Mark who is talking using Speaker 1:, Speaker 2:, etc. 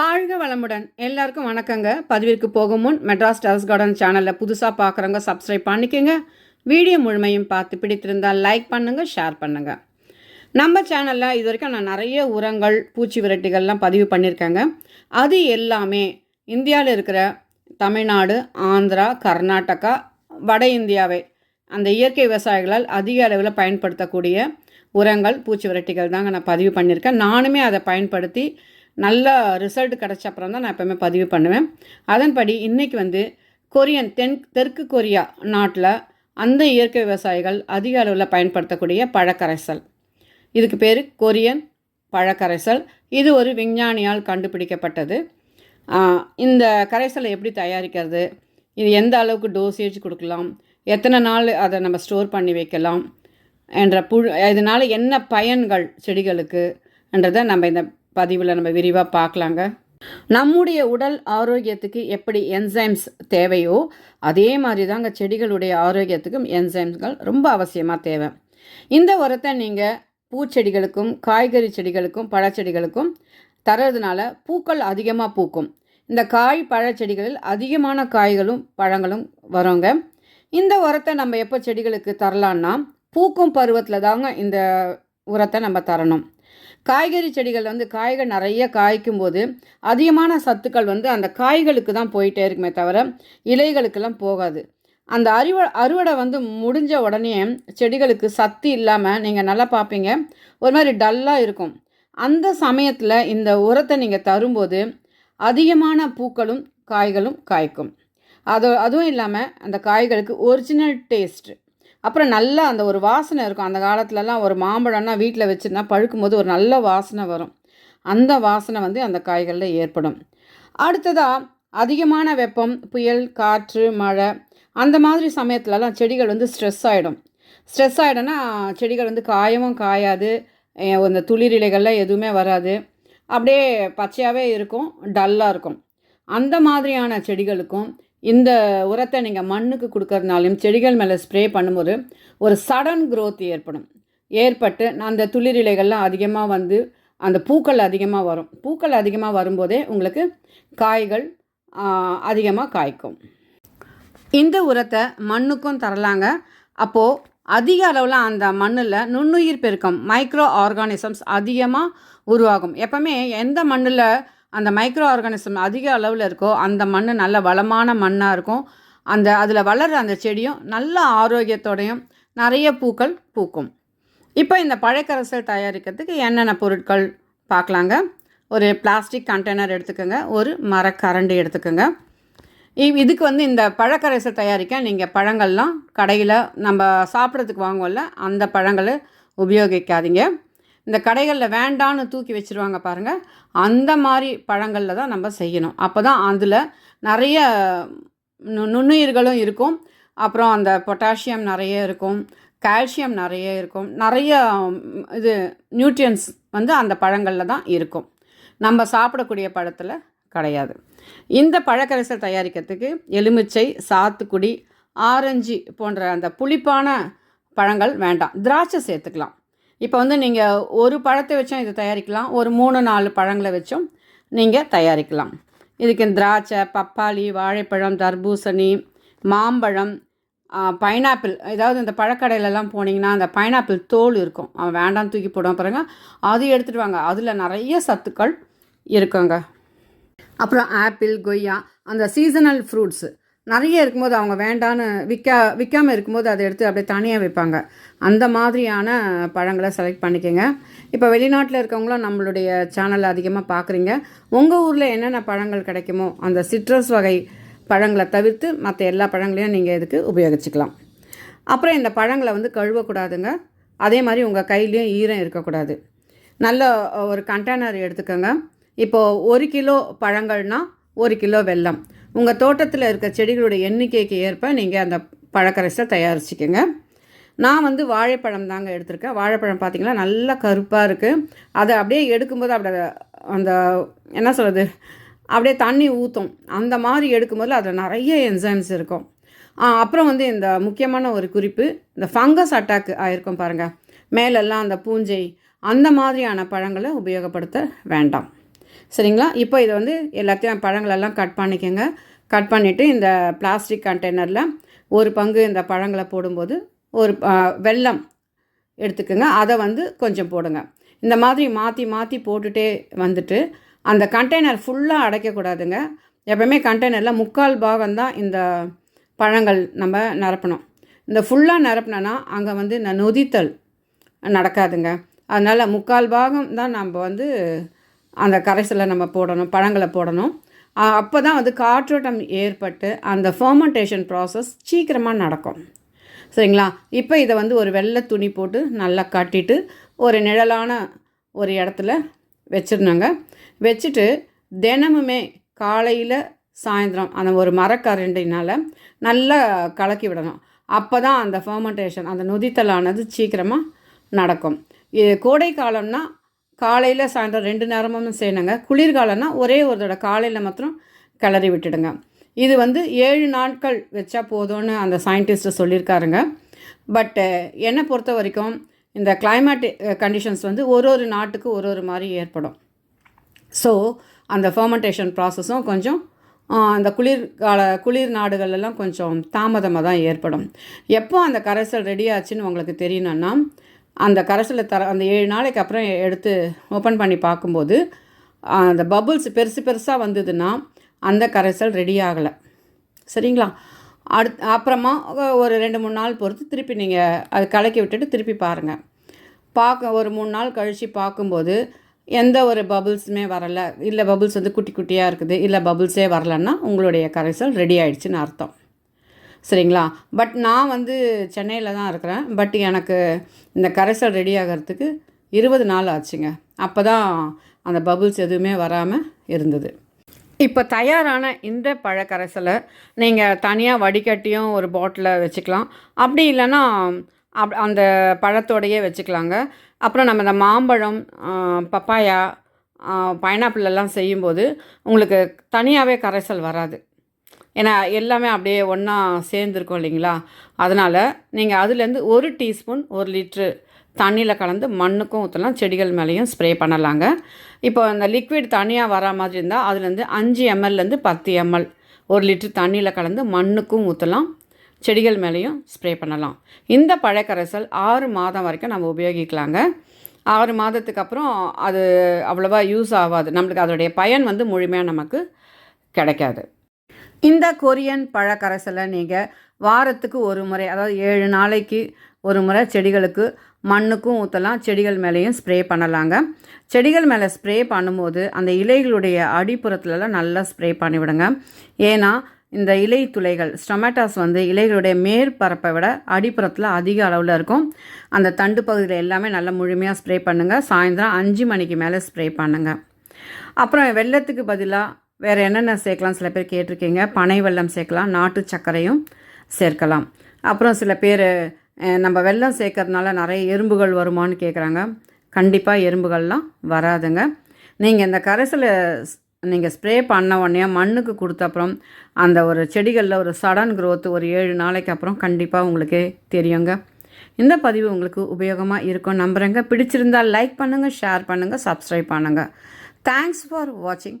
Speaker 1: வாழ்க வளமுடன். எல்லாருக்கும் வணக்கங்க. பதிவிற்கு போகும் முன் மெட்ராஸ் டெரஸ் கார்டன் சேனலில் புதுசாக பார்க்குறவங்க சப்ஸ்கிரைப் பண்ணிக்கோங்க. வீடியோ முழுமையும் பார்த்து பிடித்திருந்தால் லைக் பண்ணுங்கள் ஷேர் பண்ணுங்கள் நம்ம சேனலில் இது வரைக்கும் நான் நிறைய உரங்கள் பூச்சி விரட்டிகள்லாம் பதிவு பண்ணியிருக்கேங்க அது எல்லாமே இந்தியாவில் இருக்கிற தமிழ்நாடு ஆந்திரா கர்நாடகா வட இந்தியாவை அந்த இயற்கை விவசாயிகளால் அதிக அளவில் பயன்படுத்தக்கூடிய உரங்கள் பூச்சி விரட்டிகள் தாங்க நான் பதிவு பண்ணியிருக்கேன் நானுமே அதை பயன்படுத்தி நல்ல ரிசல்ட் கிடச்ச அப்புறம் தான் நான் எப்போவுமே பதிவு பண்ணுவேன். அதன்படி இன்றைக்கி வந்து கொரியன் தென் தெற்கு கொரியா நாட்டில் அந்த இயற்கை விவசாயிகள் அதிக அளவில் பயன்படுத்தக்கூடிய பழக்கரைசல். இதுக்கு பேர் கொரியன் பழக்கரைசல். இது ஒரு விஞ்ஞானியால் கண்டுபிடிக்கப்பட்டது. இந்த கரைசலை எப்படி தயாரிக்கிறது? இது எந்த அளவுக்கு டோசேஜ் கொடுக்கலாம்? எத்தனை நாள் அதை நம்ம ஸ்டோர் பண்ணி வைக்கலாம்? என்ற புழு இதனால் என்ன பயன்கள் செடிகளுக்கு என்றதை நம்ம இந்த பதிவில் நம்ம விரிவாக பார்க்கலாங்க. நம்முடைய உடல் ஆரோக்கியத்துக்கு எப்படி என்சைம்ஸ் தேவையோ அதே மாதிரி தாங்க செடிகளுடைய ஆரோக்கியத்துக்கும் என்சைம்ஸ்கள் ரொம்ப அவசியமாக தேவை. இந்த உரத்தை நீங்கள் பூச்செடிகளுக்கும் காய்கறி செடிகளுக்கும் பழச்செடிகளுக்கும் தர்றதுனால பூக்கள் அதிகமாக பூக்கும். இந்த காய் பழச்செடிகளில் அதிகமான காய்களும் பழங்களும் வருங்க. இந்த உரத்தை நம்ம எப்போ செடிகளுக்கு தரலான்னா பூக்கும் பருவத்தில் தாங்க இந்த உரத்தை நம்ம தரணும். காய்கறி செடிகள் வந்து காய்கள் நிறைய காய்க்கும் போது அதிகமான சத்துக்கள் வந்து அந்த காய்களுக்கு தான் போயிட்டே இருக்குமே தவிர இலைகளுக்கெல்லாம் போகாது. அந்த அறுவ அறுவடை வந்து முடிஞ்ச உடனே செடிகளுக்கு சத்து இல்லாமல் நீங்கள் நல்லா பார்ப்பீங்க. ஒரு மாதிரி டல்லாக இருக்கும். அந்த சமயத்தில் இந்த உரத்தை நீங்கள் தரும்போது அதிகமான பூக்களும் காய்களும் காய்க்கும். அது அதுவும் இல்லாமல் அந்த காய்களுக்கு ஒரிஜினல் டேஸ்ட்டு அப்புறம் நல்லா அந்த ஒரு வாசனை இருக்கும். அந்த காலத்துலலாம் ஒரு மாம்பழம்னா வீட்டில் வச்சுருந்தா பழுக்கும்போது ஒரு நல்ல வாசனை வரும். அந்த வாசனை வந்து அந்த காய்களில் ஏற்படும். அடுத்ததாக அதிகமான வெப்பம் புயல் காற்று மழை அந்த மாதிரி சமயத்துலலாம் செடிகள் வந்து ஸ்ட்ரெஸ் ஆகிடும் ஸ்ட்ரெஸ் ஆகிடும்னா செடிகள் வந்து காயவும் காயாது. அந்த துளிர் துளிரிலைகள்லாம் எதுவுமே வராது. அப்படியே பச்சையாகவே இருக்கும் டல்லாக இருக்கும். அந்த மாதிரியான செடிகளுக்கும் இந்த உரத்தை நீங்கள் மண்ணுக்கு கொடுக்கறதுனாலையும் செடிகள் மேலே ஸ்ப்ரே பண்ணும்போது ஒரு சடன் க்ரோத் ஏற்படும். ஏற்பட்டு அந்த துளிரிலைகள்லாம் அதிகமாக வந்து அந்த பூக்கள் அதிகமாக வரும். பூக்கள் அதிகமாக வரும்போதே உங்களுக்கு காய்கள் அதிகமாக காய்க்கும். இந்த உரத்தை மண்ணுக்கும் தரலாங்க. அப்போது அதிக அளவில் அந்த மண்ணில் நுண்ணுயிர் பெருக்கம் மைக்ரோ ஆர்கானிசம்ஸ் அதிகமாக உருவாகும். எப்பவுமே எந்த மண்ணில் அந்த மைக்ரோ ஆர்கானிசம் அதிக அளவில் இருக்கோ அந்த மண் நல்ல வளமான மண்ணாக இருக்கும். அந்த அதில் வளர்கிற அந்த செடியும் நல்ல ஆரோக்கியத்தோடையும் நிறைய பூக்கள் பூக்கும். இப்போ இந்த பழைக்கரசல் தயாரிக்கிறதுக்கு என்னென்ன பொருட்கள் பார்க்கலாங்க? ஒரு பிளாஸ்டிக் கண்டெய்னர் எடுத்துக்கோங்க. ஒரு மரக்கரண்டி எடுத்துக்கோங்க. இதுக்கு வந்து இந்த பழக்கரைசல் தயாரிக்க நீங்கள் பழங்கள்லாம் கடையில் நம்ம சாப்பிட்றதுக்கு வாங்குவோம்ல அந்த பழங்களை உபயோகிக்காதீங்க. இந்த கடைகளில் வேண்டான்னு தூக்கி வச்சுருவாங்க பாருங்கள் அந்த மாதிரி பழங்களில் தான் நம்ம செய்யணும். அப்போ தான் அதில் நிறைய நு நுண்ணுயிர்களும் இருக்கும். அப்புறம் அந்த பொட்டாசியம் நிறைய இருக்கும். கால்சியம் நிறைய இருக்கும். நிறைய இது நியூட்ரியன்ஸ் வந்து அந்த பழங்களில் தான் இருக்கும். நம்ம சாப்பிடக்கூடிய பழத்தில் கிடையாது. இந்த பழக்கரைசல் தயாரிக்கிறதுக்கு எலுமிச்சை சாத்துக்குடி ஆரஞ்சு போன்ற அந்த புளிப்பான பழங்கள் வேண்டாம். திராட்சை சேர்த்துக்கலாம். இப்போ வந்து நீங்கள் ஒரு பழத்தை வச்சும் இதை தயாரிக்கலாம். ஒரு மூணு நாலு பழங்களை வச்சும் நீங்கள் தயாரிக்கலாம். இதுக்கு திராட்சை பப்பாளி வாழைப்பழம் தர்பூசணி மாம்பழம் பைனாப்பிள். ஏதாவது இந்த பழக்கடையிலலாம் போனீங்கன்னா அந்த பைனாப்பிள் தோல் இருக்கும். அவன் வேண்டாம் தூக்கி போடுவான் பாருங்க. அது எடுத்துகிட்டு வாங்க. அதில் நிறைய சத்துக்கள் இருக்குங்க. அப்புறம் ஆப்பிள் கொய்யா அந்த சீசனல் ஃப்ரூட்ஸு நிறைய இருக்கும்போது அவங்க வேண்டான்னு விற்கா விற்காமல் இருக்கும்போது அதை எடுத்து அப்படியே தனியாக வைப்பாங்க. அந்த மாதிரியான பழங்களை செலக்ட் பண்ணிக்கோங்க. இப்போ வெளிநாட்டில் இருக்கவங்களும் நம்மளுடைய சேனலை அதிகமாக பார்க்குறீங்க உங்கள் ஊரில் என்னென்ன பழங்கள் கிடைக்குமோ அந்த சிட்ரஸ் வகை பழங்களை தவிர்த்து மற்ற எல்லா பழங்களையும் நீங்கள் இதுக்கு உபயோகிச்சுக்கலாம். அப்புறம் இந்த பழங்களை வந்து கழுவக்கூடாதுங்க. அதே மாதிரி உங்கள் கையிலையும் ஈரம் இருக்கக்கூடாது. நல்ல ஒரு கண்டெய்னர் எடுத்துக்கோங்க. இப்போது ஒரு கிலோ பழங்கள்னா ஒரு கிலோ வெல்லம். உங்கள் தோட்டத்தில் இருக்க செடிகளுடைய எண்ணிக்கைக்கு ஏற்ப நீங்கள் அந்த பழக்கரைசை தயாரிச்சுக்கோங்க. நான் வந்து வாழைப்பழம் தாங்க எடுத்திருக்கேன். வாழைப்பழம் பார்த்திங்கன்னா நல்லா கருப்பாக இருக்குது அதை அப்படியே எடுக்கும்போது அப்படி அந்த என்ன சொல்கிறது அப்படியே தண்ணி ஊற்றும் அந்த மாதிரி எடுக்கும்போது அதில் நிறைய என்சைம்ஸ் இருக்கும். அப்புறம் வந்து இந்த முக்கியமான ஒரு குறிப்பு இந்த ஃபங்கஸ் அட்டாக் ஆயிருக்கும் பாருங்கள் மேலெல்லாம் அந்த பூஞ்சை அந்த மாதிரியான பழங்களை உபயோகப்படுத்த வேண்டாம். சரிங்களா? இப்போ இதை வந்து எல்லாத்தையும் பழங்களெல்லாம் கட் பண்ணிக்கோங்க. கட் பண்ணிவிட்டு இந்த பிளாஸ்டிக் கண்டெய்னரில் ஒரு பங்கு இந்த பழங்களை போடும்போது ஒரு வெல்லம் எடுத்துக்கோங்க. அதை வந்து கொஞ்சம் போடுங்க. இந்த மாதிரி மாற்றி மாற்றி போட்டுகிட்டே வந்துட்டு அந்த கண்டெய்னர் ஃபுல்லாக அடைக்கக்கூடாதுங்க. எப்பவுமே கண்டெய்னரில் முக்கால் பாகம் தான் இந்த பழங்கள் நம்ம நிரப்பணும். இந்த ஃபுல்லாக நிரப்பினோன்னா அங்கே வந்து இந்த நொதித்தல் நடக்காதுங்க. அதனால் முக்கால் பாகம் தான் நம்ம வந்து அந்த கரைசலை நம்ம போடணும் பழங்களை போடணும். அப்போ தான் வந்து காற்றோட்டம் ஏற்பட்டு அந்த ஃபர்மெண்டேஷன் ப்ராசஸ் சீக்கிரமாக நடக்கும். சரிங்களா? இப்போ இதை வந்து ஒரு வெள்ளை துணி போட்டு நல்லா கட்டிட்டு ஒரு நிழலான ஒரு இடத்துல வச்சுருந்தாங்க வச்சுட்டு தினமுமே காலையில் சாயந்தரம் அந்த ஒரு மரக்கரண்டினால் நல்லா கலக்கி விடணும். அப்போ தான் அந்த ஃபர்மெண்டேஷன் அந்த நொதித்தலானது சீக்கிரமாக நடக்கும். இது கோடை காலம்னா காலையில் சாயந்தரம் ரெண்டு நேரமும் செய்யணுங்க. குளிர்காலம்னா ஒரே ஒரு தடவை காலையில் மாத்திரம் கிளறி விட்டுடுங்க. இது வந்து ஏழு நாட்கள் வச்சா போதும்னு அந்த சயின்டிஸ்ட்டு சொல்லியிருக்காருங்க. பட்டு என்னை பொறுத்த வரைக்கும் இந்த கிளைமேட்டிக் கண்டிஷன்ஸ் வந்து ஒரு ஒரு நாட்டுக்கு ஒரு ஒரு மாதிரி ஏற்படும். ஸோ அந்த ஃபர்மெண்டேஷன் ப்ராசஸும் கொஞ்சம் அந்த குளிர்கால குளிர் நாடுகளெல்லாம் கொஞ்சம் தாமதமாக தான் ஏற்படும். எப்போ அந்த கரைசல் ரெடி ஆச்சுன்னு உங்களுக்கு தெரியணும்னா அந்த கரைசலை தர அந்த ஏழு நாளைக்கு அப்புறம் எடுத்து ஓப்பன் பண்ணி பார்க்கும்போது அந்த பபுள்ஸ் பெருசு பெருசாக வந்ததுன்னா அந்த கரைசல் ரெடி ஆகலை. சரிங்களா? அடுத் அப்புறமா ஒரு ரெண்டு மூணு நாள் பொறுத்து திருப்பி நீங்கள் அது கலக்கி விட்டுட்டு திருப்பி பாருங்கள் பார்க்க ஒரு மூணு நாள் கழித்து பார்க்கும்போது எந்த ஒரு பபுள்ஸுமே வரலை. இல்லை பபுள்ஸ் வந்து குட்டி குட்டியாக இருக்குது. இல்லை பபுள்ஸே வரலன்னா உங்களுடைய கரைசல் ரெடி ஆயிடுச்சுன்னு அர்த்தம். சரிங்களா? பட் நான் வந்து சென்னையில் தான் இருக்கிறேன். பட் எனக்கு இந்த கரைசல் ரெடி ஆகிறதுக்கு இருபது நாள் ஆச்சுங்க. அப்போ தான் அந்த பபுள்ஸ் எதுவுமே வராமல் இருந்தது. இப்போ தயாரான இந்த பழக்கரைசலை நீங்கள் தனியாக வடிகட்டியும் ஒரு பாட்டிலில் வச்சுக்கலாம். அப்படி இல்லைன்னா அப் அந்த பழத்தோடையே வச்சுக்கலாங்க. அப்புறம் நம்ம இந்த மாம்பழம் பப்பாயா பைனாப்பிள் எல்லாம் செய்யும்போது உங்களுக்கு தனியாகவே கரைசல் வராது. ஏன்னா எல்லாமே அப்படியே ஒன்றா சேர்ந்துருக்கும் இல்லைங்களா? அதனால் நீங்கள் அதுலேருந்து ஒரு டீஸ்பூன் ஒரு லிட்ரு தண்ணியில் கலந்து மண்ணுக்கும் ஊற்றலாம் செடிகள் மேலேயும் ஸ்ப்ரே பண்ணலாங்க. இப்போ அந்த லிக்விட் தனியாக வரா மாதிரி இருந்தால் அதுலேருந்து அஞ்சு எம்எல்லேருந்து பத்து எம்எல் ஒரு லிட்ரு தண்ணியில் கலந்து மண்ணுக்கும் ஊற்றலாம் செடிகள் மேலேயும் ஸ்ப்ரே பண்ணலாம். இந்த பழக்கரைசல் ஆறு மாதம் வரைக்கும் நம்ம உபயோகிக்கலாங்க. ஆறு மாதத்துக்கு அப்புறம் அது அவ்வளோவா யூஸ் ஆகாது. நம்மளுக்கு அதோடைய பயன் வந்து முழுமையாக நமக்கு கிடைக்காது. இந்த கொரியன் பழக்கரைசலை நீங்கள் வாரத்துக்கு ஒரு முறை அதாவது ஏழு நாளைக்கு ஒரு முறை செடிகளுக்கு மண்ணுக்கும் ஊற்றலாம் செடிகள் மேலேயும் ஸ்ப்ரே பண்ணலாங்க. செடிகள் மேலே ஸ்ப்ரே பண்ணும்போது அந்த இலைகளுடைய அடிப்புறத்துலலாம் நல்லா ஸ்ப்ரே பண்ணிவிடுங்க. ஏன்னா இந்த இலை துளைகள் ஸ்டொமேட்டாஸ் வந்து இலைகளுடைய மேற்பரப்பை விட அடிப்புறத்தில் அதிக அளவில் இருக்கும். அந்த தண்டு பகுதியில் எல்லாமே நல்லா முழுமையாக ஸ்ப்ரே பண்ணுங்கள் சாயந்தரம் அஞ்சு மணிக்கு மேலே ஸ்ப்ரே பண்ணுங்கள் அப்புறம் வெள்ளத்துக்கு பதிலாக வேறு என்னென்ன சேர்க்கலாம்? சில பேர் கேட்டிருக்கீங்க. பனை வெல்லம் சேர்க்கலாம். நாட்டு சர்க்கரையும் சேர்க்கலாம். அப்புறம் சில பேர் நம்ம வெல்லம் சேர்க்கறதுனால நிறைய எறும்புகள் வருமான்னு கேட்குறாங்க கண்டிப்பாக எறும்புகள்லாம் வராதுங்க. நீங்கள் இந்த கரைசலை நீங்கள் ஸ்ப்ரே பண்ண உடனே மண்ணுக்கு கொடுத்த அப்புறம் அந்த ஒரு செடிகளில் ஒரு சடன் க்ரோத் ஒரு ஏழு நாளைக்கு அப்புறம் கண்டிப்பாக உங்களுக்கு தெரியுங்க. இந்த பதிவு உங்களுக்கு உபயோகமாக இருக்கும் நம்புகிறேங்க பிடிச்சிருந்தால் லைக் பண்ணுங்கள் ஷேர் பண்ணுங்கள் சப்ஸ்கிரைப் பண்ணுங்கள் தேங்க்ஸ் ஃபார் வாட்சிங்